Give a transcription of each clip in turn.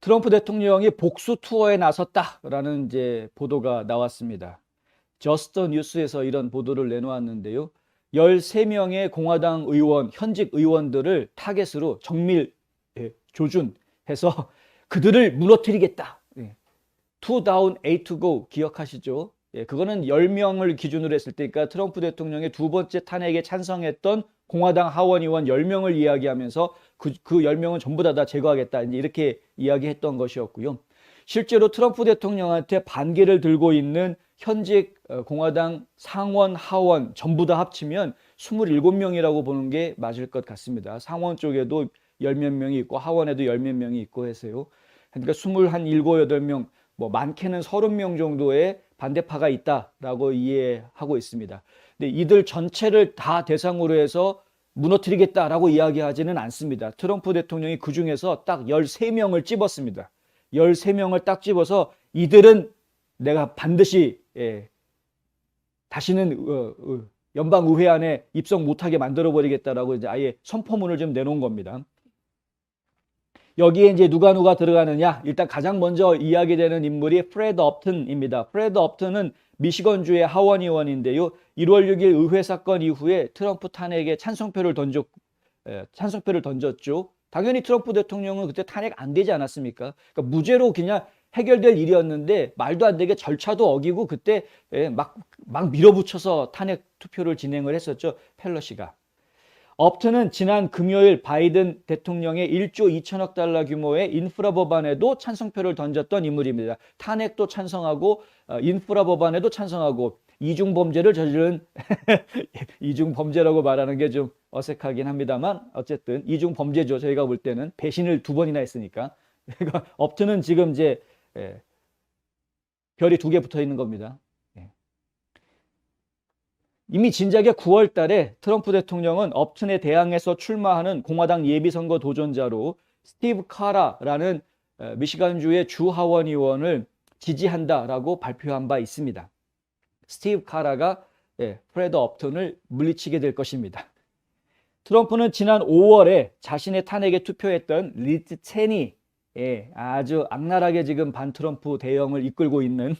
트럼프 대통령이 복수 투어에 나섰다라는 이제 보도가 나왔습니다. 저스터 뉴스에서 이런 보도를 내놓았는데요. 13명의 공화당 의원, 현직 의원들을 타겟으로 정밀 예, 조준해서 그들을 무너뜨리겠다. 예. Two down, eight to go 기억하시죠? 예, 그거는 10명을 기준으로 했을 때니까 트럼프 대통령의 두 번째 탄핵에 찬성했던 공화당 하원 의원 10명을 이야기하면서 그, 그 10명은 전부 다, 다 제거하겠다. 이렇게 이야기했던 것이었고요. 실제로 트럼프 대통령한테 반기를 들고 있는 현직 어, 공화당 상원, 하원 전부 다 합치면 27명이라고 보는 게 맞을 것 같습니다. 상원 쪽에도 열몇 명이 있고 하원에도 열몇 명이 있고 해서요. 그러니까 21, 7, 8명, 뭐 많게는 30명 정도의 반대파가 있다라고 이해하고 있습니다. 근데 이들 전체를 다 대상으로 해서 무너뜨리겠다라고 이야기하지는 않습니다. 트럼프 대통령이 그 중에서 딱 13명을 찝었습니다. 13명을 딱 집어서 이들은 내가 반드시 예, 다시는 어, 어, 연방의회 안에 입성 못하게 만들어버리겠다라고 이제 아예 선포문을 좀 내놓은 겁니다. 여기에 이제 누가 누가 들어가느냐? 일단 가장 먼저 이야기되는 인물이 프레드 업튼입니다. 프레드 업튼은 미시건주의 하원 의원인데요. 1월 6일 의회 사건 이후에 트럼프 탄핵에 찬성표를 던졌 에, 찬성표를 던졌죠. 당연히 트럼프 대통령은 그때 탄핵 안 되지 않았습니까? 그러니까 무죄로 그냥 해결될 일이었는데 말도 안 되게 절차도 어기고 그때 예, 막, 막 밀어붙여서 탄핵 투표를 진행을 했었죠. 펠러시가. 업트는 지난 금요일 바이든 대통령의 1조 2천억 달러 규모의 인프라 법안에도 찬성표를 던졌던 인물입니다. 탄핵도 찬성하고 어, 인프라 법안에도 찬성하고 이중 범죄를 저지른 이중 범죄라고 말하는 게 좀 어색하긴 합니다만 어쨌든 이중 범죄죠. 저희가 볼 때는 배신을 두 번이나 했으니까. 그러니까 업트는 지금 이제 예, 별이 두 개 붙어 있는 겁니다. 예. 이미 진작에 9월 달에 트럼프 대통령은 업튼에 대항해서 출마하는 공화당 예비선거 도전자로 스티브 카라라는 어, 미시간주의 주 하원 의원을 지지한다라고 발표한 바 있습니다. 스티브 카라가 예, 프레드 업튼을 물리치게 될 것입니다. 트럼프는 지난 5월에 자신의 탄핵에 투표했던 리즈 체니 예, 아주 악랄하게 지금 반 트럼프 대형을 이끌고 있는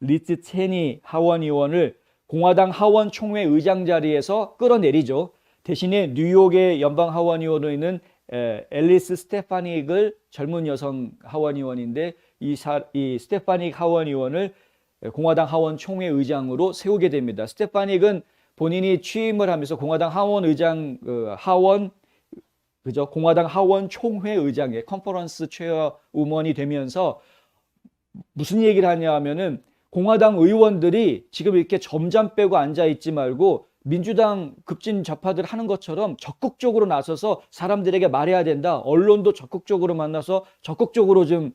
리즈 체니 하원 의원을 공화당 하원 총회 의장 자리에서 끌어내리죠. 대신에 뉴욕의 연방 하원 의원으로 있는 에, 앨리스 스테파닉을 젊은 여성 하원 의원인데 이, 사, 이 스테파닉 하원 의원을 공화당 하원 총회 의장으로 세우게 됩니다. 스테파닉은 본인이 취임을 하면서 공화당 하원 의장 그 하원 그죠 공화당 하원 총회 의장의 컨퍼런스 체어 우먼이 되면서 무슨 얘기를 하냐 하면은 공화당 의원들이 지금 이렇게 점잠 빼고 앉아 있지 말고 민주당 급진 좌파들 하는 것처럼 적극적으로 나서서 사람들에게 말해야 된다. 언론도 적극적으로 만나서 적극적으로 좀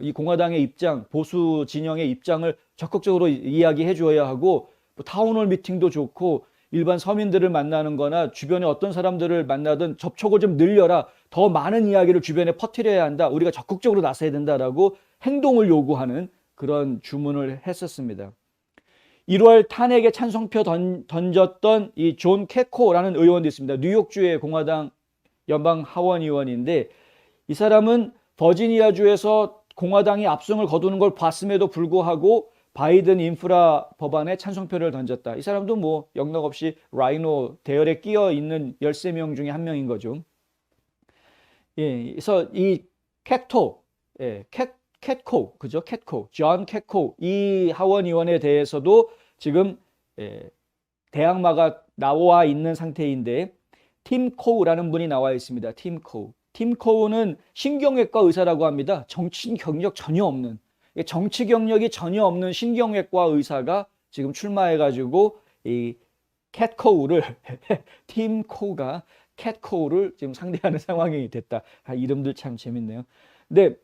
이 공화당의 입장, 보수 진영의 입장을 적극적으로 이야기해 줘야 하고 뭐 타운홀 미팅도 좋고 일반 서민들을 만나는 거나 주변에 어떤 사람들을 만나든 접촉을 좀 늘려라. 더 많은 이야기를 주변에 퍼뜨려야 한다. 우리가 적극적으로 나서야 된다라고 행동을 요구하는 그런 주문을 했었습니다. 1월 탄핵에 찬성표 던, 던졌던 이존 캐코라는 의원도 있습니다. 뉴욕주의 공화당 연방 하원 의원인데 이 사람은 버지니아주에서 공화당이 압승을 거두는 걸 봤음에도 불구하고 바이든 인프라 법안에 찬성표를 던졌다. 이 사람도 뭐 영락 없이 라이노 대열에 끼어 있는 13명 중에 한 명인 거죠. 예, 그래서 이 캣토, 예, 캣, 캣코, 그죠? 캣코, 존 캣코 이 하원 의원에 대해서도 지금 예, 대항마가 나와 있는 상태인데 팀 코우라는 분이 나와 있습니다. 팀 코우. 팀 코우는 신경외과 의사라고 합니다. 정치 경력 전혀 없는 정치 경력이 전혀 없는 신경외과 의사가 지금 출마해가지고 이 캣코우를 팀 코우가 캣코우를 지금 상대하는 상황이 됐다. 아, 이름들 참 재밌네요. 근데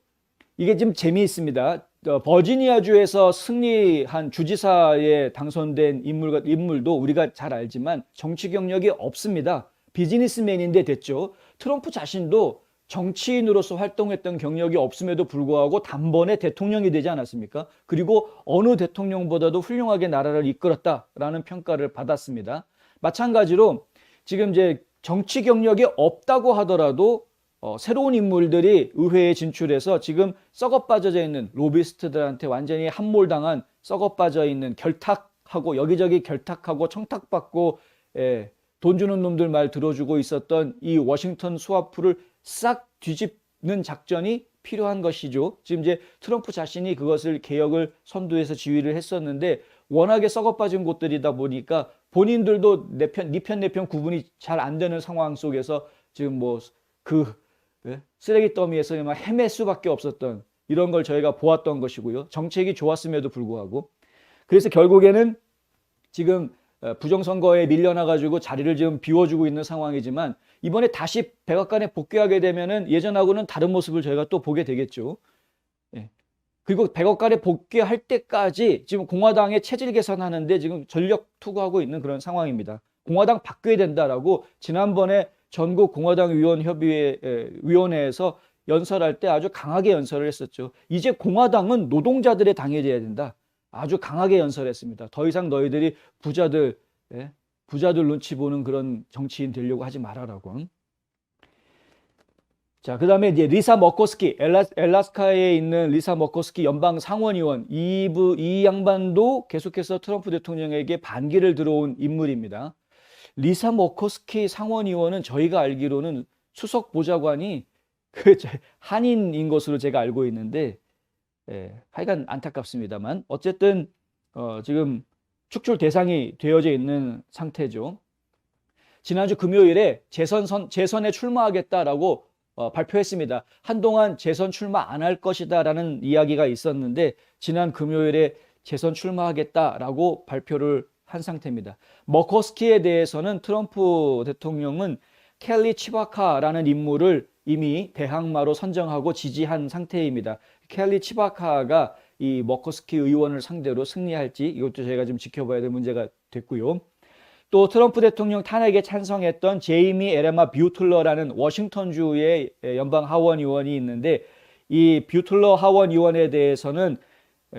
이게 좀 재미있습니다. 어, 버지니아주에서 승리한 주지사에 당선된 인물, 인물도 우리가 잘 알지만 정치 경력이 없습니다. 비즈니스맨인데 됐죠. 트럼프 자신도 정치인으로서 활동했던 경력이 없음에도 불구하고 단번에 대통령이 되지 않았습니까? 그리고 어느 대통령보다도 훌륭하게 나라를 이끌었다라는 평가를 받았습니다. 마찬가지로 지금 이제 정치 경력이 없다고 하더라도 어, 새로운 인물들이 의회에 진출해서 지금 썩어 빠져져 있는 로비스트들한테 완전히 함몰당한 썩어 빠져 있는 결탁하고 여기저기 결탁하고 청탁받고 예, 돈 주는 놈들 말 들어주고 있었던 이 워싱턴 수화풀을 싹 뒤집는 작전이 필요한 것이죠. 지금 이제 트럼프 자신이 그것을 개혁을 선두에서 지휘를 했었는데 워낙에 썩어 빠진 곳들이다 보니까 본인들도 내 편, 니편 내 편 구분이 잘 안 되는 상황 속에서 지금 뭐 그 쓰레기 더미에서 막 헤맬 수밖에 없었던 이런 걸 저희가 보았던 것이고요. 정책이 좋았음에도 불구하고 그래서 결국에는 지금 어, 부정선거에 밀려나 가지고 자리를 지금 비워주고 있는 상황이지만 이번에 다시 백악관에 복귀하게 되면은 예전하고는 다른 모습을 저희가 또 보게 되겠죠. 예. 그리고 백악관에 복귀할 때까지 지금 공화당의 체질 개선하는데 지금 전력 투구하고 있는 그런 상황입니다. 공화당 바뀌어야 된다라고 지난번에 전국 공화당 위원 협의회 에, 위원회에서 연설할 때 아주 강하게 연설을 했었죠. 이제 공화당은 노동자들의 당이 돼야 된다. 아주 강하게 연설했습니다. 더 이상 너희들이 부자들 예? 부자들 눈치 보는 그런 정치인 되려고 하지 말아라고. 자, 그 다음에 이제 리사 머코스키, 엘라, 엘라스카에 있는 리사 머코스키 연방 상원의원, 이 부, 이 양반도 계속해서 트럼프 대통령에게 반기를 들어온 인물입니다. 리사 머코스키 상원의원은 저희가 알기로는 수석 보좌관이 그 한인인 것으로 제가 알고 있는데, 예, 하여간 안타깝습니다만, 어쨌든, 어, 지금 축출 대상이 되어져 있는 상태죠. 지난주 금요일에 재선 선, 재선에 출마하겠다라고 어, 발표했습니다. 한동안 재선 출마 안 할 것이다라는 이야기가 있었는데 지난 금요일에 재선 출마하겠다라고 발표를 한 상태입니다. 머커스키에 대해서는 트럼프 대통령은 켈리 치바카라는 인물을 이미 대항마로 선정하고 지지한 상태입니다. 켈리 치바카가 이 머커스키 의원을 상대로 승리할지 이것도 저희가 좀 지켜봐야 될 문제가 됐고요. 또 트럼프 대통령 탄핵에 찬성했던 제이미 에레마 뷰틀러라는 워싱턴주의 연방 하원 의원이 있는데 이 뷰틀러 하원 의원에 대해서는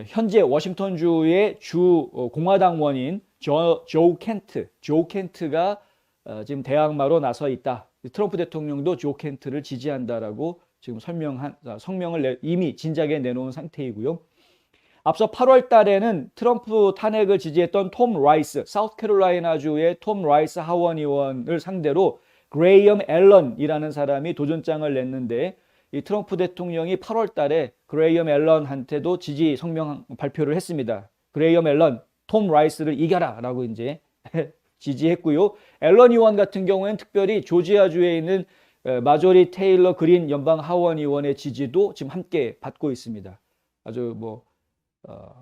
현재 워싱턴주의 주 공화당원인 조, 조 켄트, 조 켄트가 어, 지금 대항마로 나서 있다. 트럼프 대통령도 조 켄트를 지지한다라고 지금 설명한 성명을 내, 이미 진작에 내놓은 상태이고요. 앞서 8월 달에는 트럼프 탄핵을 지지했던 톰 라이스, 사우스캐롤라이나주의 톰 라이스 하원 의원을 상대로 그레이엄 앨런이라는 사람이 도전장을 냈는데 이 트럼프 대통령이 8월 달에 그레이엄 앨런한테도 지지 성명 발표를 했습니다. 그레이엄 앨런, 톰 라이스를 이겨라 라고 이제 지지했고요. 앨런 의원 같은 경우에는 특별히 조지아주에 있는 마조리 테일러 그린 연방 하원 의원의 지지도 지금 함께 받고 있습니다. 아주 뭐 어,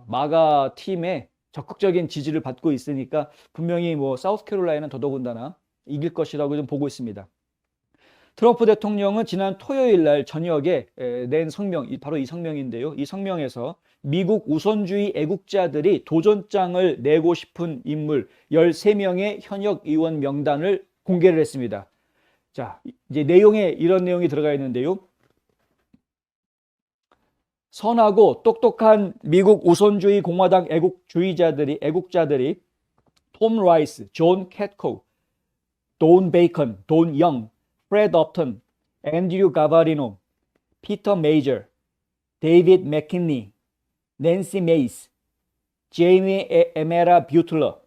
마가 팀의 적극적인 지지를 받고 있으니까 분명히 뭐 사우스캐롤라이나는 더더군다나 이길 것이라고 좀 보고 있습니다. 트럼프 대통령은 지난 토요일 날 저녁에 낸 성명, 바로 이 성명인데요. 이 성명에서 미국 우선주의 애국자들이 도전장을 내고 싶은 인물 13명의 현역 의원 명단을 공개를 했습니다. 자, 이제 내용에 이런 내용이 들어가 있는데요. 선하고 똑똑한 미국 우선주의 공화당 애국주의자들이 애국자들이 톰 라이스, 존 캣코, 돈 베이컨, 돈 영, 프레드 업턴, 앤드류 가바리노, 피터 메이저, 데이빗 맥킨니, 낸시 메이스, 제이미 에메라 뷰틀러,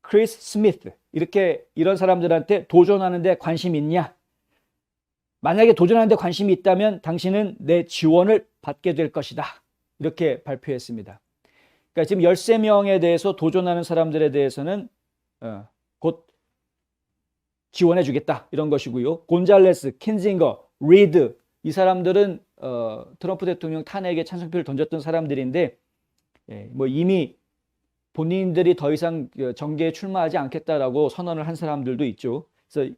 크리스 스미스 이렇게 이런 사람들한테 도전하는데 관심 있냐? 만약에 도전하는데 관심이 있다면 당신은 내 지원을 받게 될 것이다. 이렇게 발표했습니다. 그러니까 지금 13명에 대해서 도전하는 사람들에 대해서는 어, 곧 지원해 주겠다. 이런 것이고요. 곤잘레스, 킨징거, 리드 이 사람들은 어, 트럼프 대통령 탄핵에 찬성표를 던졌던 사람들인데 예, 뭐 이미 본인들이 더 이상 정계에 출마하지 않겠다라고 선언을 한 사람들도 있죠. 그래서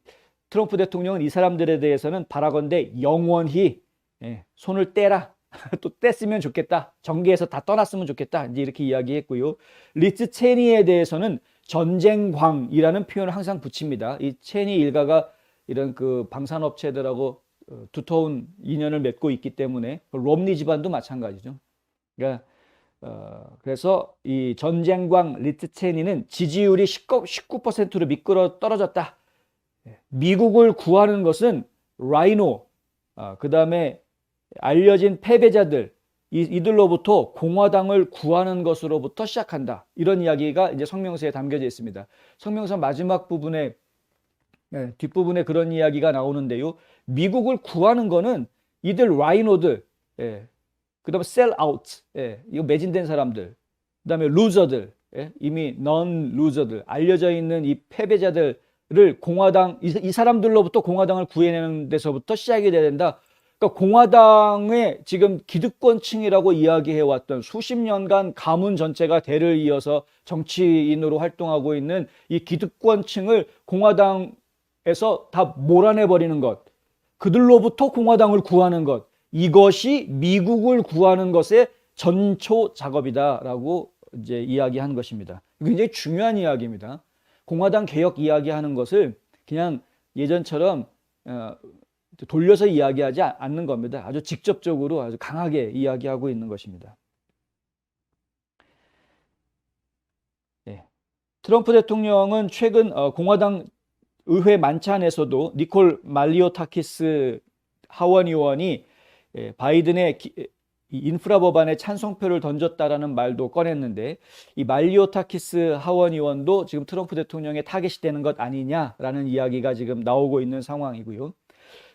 트럼프 대통령은 이 사람들에 대해서는 바라건대 영원히 예, 손을 떼라. 또 뗐으면 좋겠다. 정계에서 다 떠났으면 좋겠다. 이제 이렇게 이야기했고요. 리츠 체니에 대해서는 전쟁광이라는 표현을 항상 붙입니다. 이 체니 일가가 이런 그 방산업체들하고 어, 두터운 인연을 맺고 있기 때문에 롬니 집안도 마찬가지죠. 그러니까 어, 그래서 이 전쟁광 리트 체니는 지지율이 19, 19%로 미끄러 떨어졌다. 미국을 구하는 것은 라이노 아, 그 다음에 알려진 패배자들 이, 이들로부터 공화당을 구하는 것으로부터 시작한다. 이런 이야기가 이제 성명서에 담겨져 있습니다. 성명서 마지막 부분에 예, 뒷부분에 그런 이야기가 나오는데요. 미국을 구하는 거는 이들 라이노들, 예, 그 다음에 셀 아웃, 예, 이거 매진된 사람들, 그 다음에 루저들, 예, 이미 넌 루저들, 알려져 있는 이 패배자들 을 공화당 이, 이 사람들로부터 공화당을 구해내는 데서부터 시작이 돼야 된다. 그러니까 공화당의 지금 기득권층이라고 이야기해 왔던 수십 년간 가문 전체가 대를 이어서 정치인으로 활동하고 있는 이 기득권층을 공화당에서 다 몰아내 버리는 것. 그들로부터 공화당을 구하는 것. 이것이 미국을 구하는 것의 전초 작업이다라고 이제 이야기한 것입니다. 굉장히 중요한 이야기입니다. 공화당 개혁 이야기하는 것을 그냥 예전처럼 어, 돌려서 이야기하지 않는 겁니다. 아주 직접적으로 아주 강하게 이야기하고 있는 것입니다. 네. 트럼프 대통령은 최근 어, 공화당 의회 만찬에서도 니콜 말리오타키스 하원 의원이 예, 바이든의 기, 이 인프라 법안에 찬성표를 던졌다라는 말도 꺼냈는데 이 말리오타키스 하원 의원도 지금 트럼프 대통령의 타겟이 되는 것 아니냐라는 이야기가 지금 나오고 있는 상황이고요.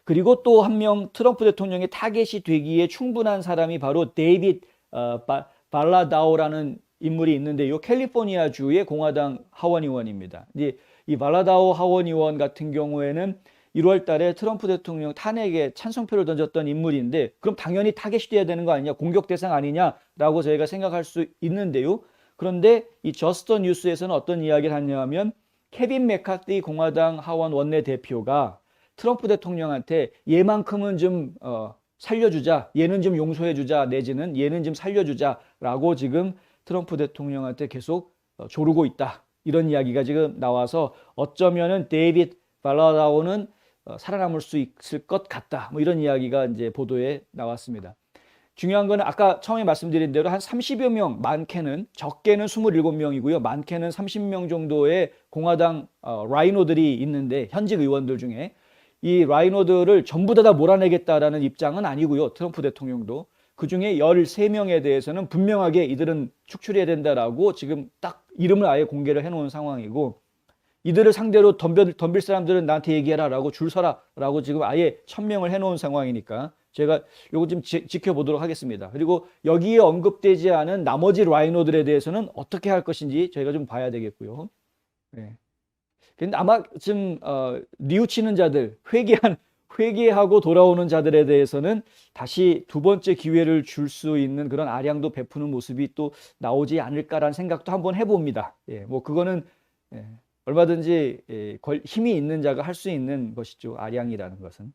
그리고 또 한 명 트럼프 대통령의 타겟이 되기에 충분한 사람이 바로 데이빗 어, 바, 발라다오라는 인물이 있는데요. 캘리포니아 주의 공화당 하원 의원입니다. 이제 이 발라다오 하원 의원 같은 경우에는 1월 달에 트럼프 대통령 탄핵에 찬성표를 던졌던 인물인데 그럼 당연히 타겟이 돼야 되는 거 아니냐 공격 대상 아니냐라고 저희가 생각할 수 있는데요. 그런데 이 저스터 뉴스에서는 어떤 이야기를 하냐면 케빈 메카티 공화당 하원 원내대표가 트럼프 대통령한테 얘만큼은 좀 어, 살려주자 얘는 좀 용서해주자 내지는 얘는 좀 살려주자라고 지금 트럼프 대통령한테 계속 어, 조르고 있다 이런 이야기가 지금 나와서 어쩌면은 데이빗 발라다오는 어, 살아남을 수 있을 것 같다. 뭐 이런 이야기가 이제 보도에 나왔습니다. 중요한 거는 아까 처음에 말씀드린 대로 한 30여 명, 많게는 적게는 27명이고요. 많게는 30명 정도의 공화당 어, 라이노들이 있는데 현직 의원들 중에 이 라이노들을 전부 다, 다 몰아내겠다라는 입장은 아니고요. 트럼프 대통령도 그 중에 13명에 대해서는 분명하게 이들은 축출해야 된다라고 지금 딱 이름을 아예 공개를 해 놓은 상황이고 이들을 상대로 덤빌, 덤빌 사람들은 나한테 얘기해라 라고 줄 서라 라고 지금 아예 천명을 해놓은 상황이니까 제가 요거 좀 지, 지켜보도록 하겠습니다. 그리고 여기에 언급되지 않은 나머지 라이노들에 대해서는 어떻게 할 것인지 저희가 좀 봐야 되겠고요. 네. 근데 아마 지금 어, 뉘우치는 자들, 회개한 회개하고 돌아오는 자들에 대해서는 다시 두 번째 기회를 줄 수 있는 그런 아량도 베푸는 모습이 또 나오지 않을까라는 생각도 한번 해봅니다. 예, 뭐 그거는 예, 얼마든지 예, 힘이 있는 자가 할 수 있는 것이죠. 아량이라는 것은.